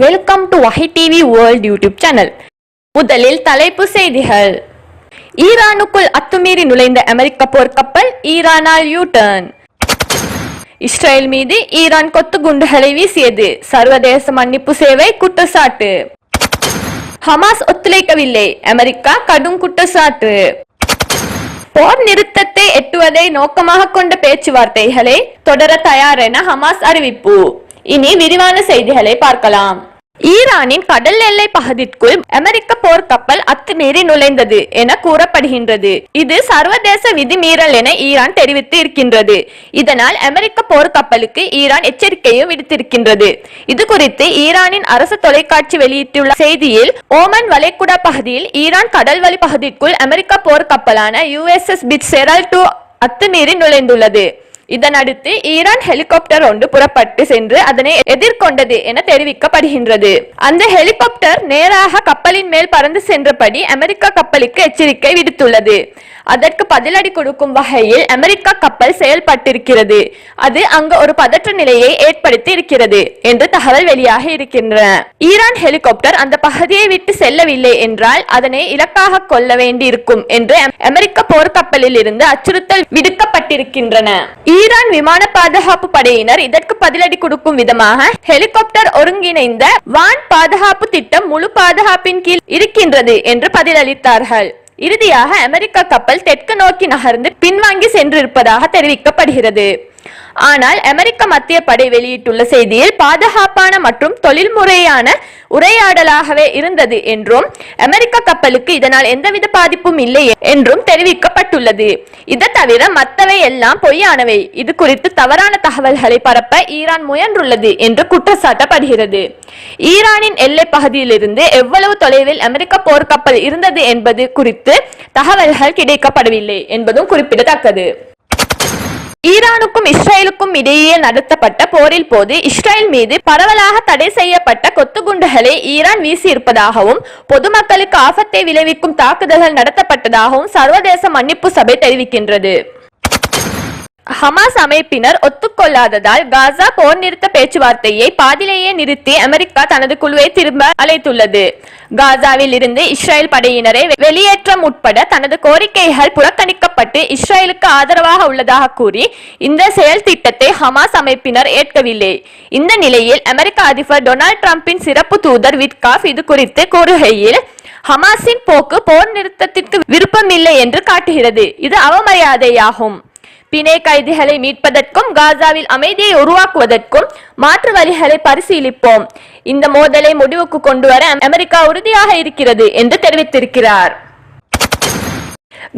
Welcome to Vagai TV world YouTube channel முதலில் தலைப்பு செய்திகள். ஈரானுக்குள் அத்துமீறி நுழைந்த அமெரிக்க போர்க்கப்பல் ஈரானால் யூ டர்ன் இஸ்ரேல் மீது ஈரான் கொத்து குண்டுகளை வீசியது. சர்வதேச மன்னிப்பு சேவை குற்றச்சாட்டு. ஹமாஸ் ஒத்துழைக்கவில்லை. அமெரிக்கா கடும் குற்றச்சாட்டு. போர் நிறுத்தத்தை எட்டுவதை நோக்கமாக கொண்ட பேச்சுவார்த்தைகளை தொடர தயார் என ஹமாஸ் அறிவிப்பு. இனி விரிவான செய்திகளை பார்க்கலாம். ஈரானின் கடல் எல்லை பகுதிக்குள் அமெரிக்க போர்க்கப்பல் அத்துமீறி நுழைந்தது என கூறப்படுகின்றது. இது சர்வதேச விதிமீறல் என ஈரான் தெரிவித்து இருக்கின்றது இதனால் அமெரிக்க போர்க்கப்பலுக்கு ஈரான் எச்சரிக்கையும் விடுத்திருக்கின்றது. இது குறித்து ஈரானின் அரசு தொலைக்காட்சி வெளியிட்டுள்ள செய்தியில் ஓமன் வளைகுடா பகுதியில் ஈரான் கடல்வழி பகுதிக்குள் அமெரிக்க போர்க்கப்பலான யுஎஸ்எஸ் பிட் செரல் டூ அத்துமீறி நுழைந்துள்ளது. இதனடுத்து ஈரான் ஹெலிகாப்டர் ஒன்று புறப்பட்டு சென்று அதனை எதிர்கொண்டது என தெரிவிக்கப்படுகின்றது. அந்த ஹெலிகாப்டர் நேராக கப்பலின் மேல் பறந்து சென்றபடி அமெரிக்க கப்பலுக்கு எச்சரிக்கை விடுத்துள்ளது. அதற்கு பதிலடி கொடுக்கும் வகையில் அமெரிக்க கப்பல் செயல்பட்டிருக்கிறது. அது அங்கு ஒரு பதற்ற நிலையை ஏற்படுத்தி இருக்கிறது என்று தகவல் வெளியாக இருக்கின்றன. ஈரான் ஹெலிகாப்டர் அந்த பகுதியை விட்டு செல்லவில்லை என்றால் அதனை இலக்காக கொள்ள வேண்டியிருக்கும் என்று அமெரிக்க போர்க்கப்பலில் இருந்து அச்சுறுத்தல் விடுக்கப்பட்டிருக்கின்றன. ஈரான் விமான பாதுகாப்பு படையினர் இதற்கு பதிலடி கொடுக்கும் விதமாக ஹெலிகாப்டர் ஒருங்கிணைந்த வான் பாதுகாப்பு திட்டம் முழு பாதுகாப்பின் கீழ் இருக்கின்றது என்று பதிலளித்தார்கள். இறுதியாக அமெரிக்க கப்பல் தெற்கு நோக்கி நகர்ந்து பின்வாங்கி சென்றிருப்பதாக தெரிவிக்கப்படுகிறது. ஆனால் அமெரிக்க மத்திய படை வெளியிட்டுள்ள செய்தியில் பாதுகாப்பான மற்றும் தொழில்முறையான உரையாடலாகவே இருந்தது என்றும் அமெரிக்க கப்பலுக்கு இதனால் எந்தவித பாதிப்பும் இல்லை என்றும் தெரிவிக்கப்பட்டுள்ளது. இது தவிர மற்றவை எல்லாம் பொய்யானவை. இது குறித்து தவறான தகவல்களை பரப்ப ஈரான் முயன்றுள்ளது என்று குற்றச்சாட்டப்படுகிறது. ஈரானின் எல்லை பகுதியிலிருந்து எவ்வளவு தொலைவில் அமெரிக்க போர்க்கப்பல் இருந்தது என்பது குறித்து தகவல்கள் கிடைக்கப்படவில்லை என்பதும் குறிப்பிடத்தக்கது. ஈரானுக்கும் இஸ்ரேலுக்கும் இடையே நடத்தப்பட்ட போரில் போது இஸ்ரேல் மீது பரவலாக தடை செய்யப்பட்ட கொத்துகுண்டுகளை ஈரான் வீசியிருப்பதாகவும் பொதுமக்களுக்கு ஆபத்தை விளைவிக்கும் தாக்குதல்கள் நடத்தப்பட்டதாகவும் சர்வதேச மன்னிப்பு சபை தெரிவிக்கின்றது. ஹமாஸ் அமைப்பினர் ஒத்துக்கொள்ளாததால் காசா போர் நிறுத்த பேச்சுவார்த்தையை பாதிலேயே நிறுத்தி அமெரிக்கா தனது குழுவை திரும்ப அழைத்துள்ளது. காசாவில் இருந்து இஸ்ரேல் படையினரை வெளியேற்றம் உட்பட தனது கோரிக்கைகள் புறக்கணிக்கப்பட்டு இஸ்ரேலுக்கு ஆதரவாக உள்ளதாக கூறி இந்த செயல் திட்டத்தை ஹமாஸ் அமைப்பினர் ஏற்கவில்லை. இந்த நிலையில் அமெரிக்க அதிபர் டொனால்ட் டிரம்பின் சிறப்பு தூதர் விட்காஃப் இது குறித்து கூறுகையில் ஹமாஸின் போக்கு போர் நிறுத்தத்திற்கு விருப்பமில்லை என்று காட்டுகிறது. இது அவமரியாதையாகும். பிணை கைதிகளை மீட்பதற்கும் காசாவில் அமைதியை உருவாக்குவதற்கும் மாற்று வழிகளை பரிசீலிப்போம். இந்த மோதலை முடிவுக்கு கொண்டு வர அமெரிக்கா உறுதியாக இருக்கிறது என்று தெரிவித்திருக்கிறார்.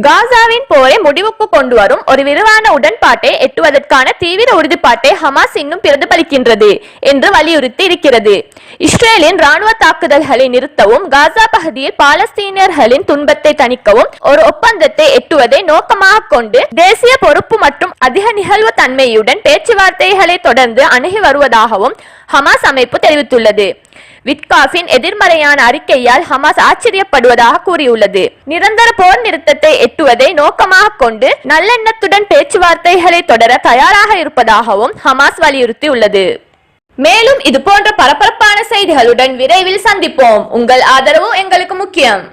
காசாவின் போரை முடிவுக்கு கொண்டு வரும் ஒரு விரிவான உடன்பாட்டை எட்டுவதற்கான தீவிர உறுதிப்பாட்டை ஹமாஸ் இன்னும் பிரதிபலிக்கின்றது என்று வலியுறுத்தி இருக்கிறது இஸ்ரேலின் ராணுவ தாக்குதல்களை நிறுத்தவும் காசா பகுதியில் பாலஸ்தீனியர்களின் துன்பத்தை தணிக்கவும் ஒரு ஒப்பந்தத்தை எட்டுவதை நோக்கமாக கொண்டு தேசிய பொறுப்பு மற்றும் அதிக நிகழ்வு தன்மையுடன் பேச்சுவார்த்தைகளை தொடர்ந்து அணுகி வருவதாகவும் ஹமாஸ் அமைப்பு தெரிவித்துள்ளது. விட்காஃபின் எதிர்மறையான அறிக்கையால் ஹமாஸ் ஆச்சரியப்படுவதாக கூறியுள்ளது. நிரந்தர போர் நிறுத்தத்தை எட்டுவதை நோக்கமாக கொண்டு நல்லெண்ணத்துடன் பேச்சுவார்த்தைகளை தொடர தயாராக இருப்பதாகவும் ஹமாஸ் வலியுறுத்தியுள்ளது. மேலும் இது போன்ற பரபரப்பான செய்திகளுடன் விரைவில் சந்திப்போம். உங்கள் ஆதரவு எங்களுக்கு முக்கியம்.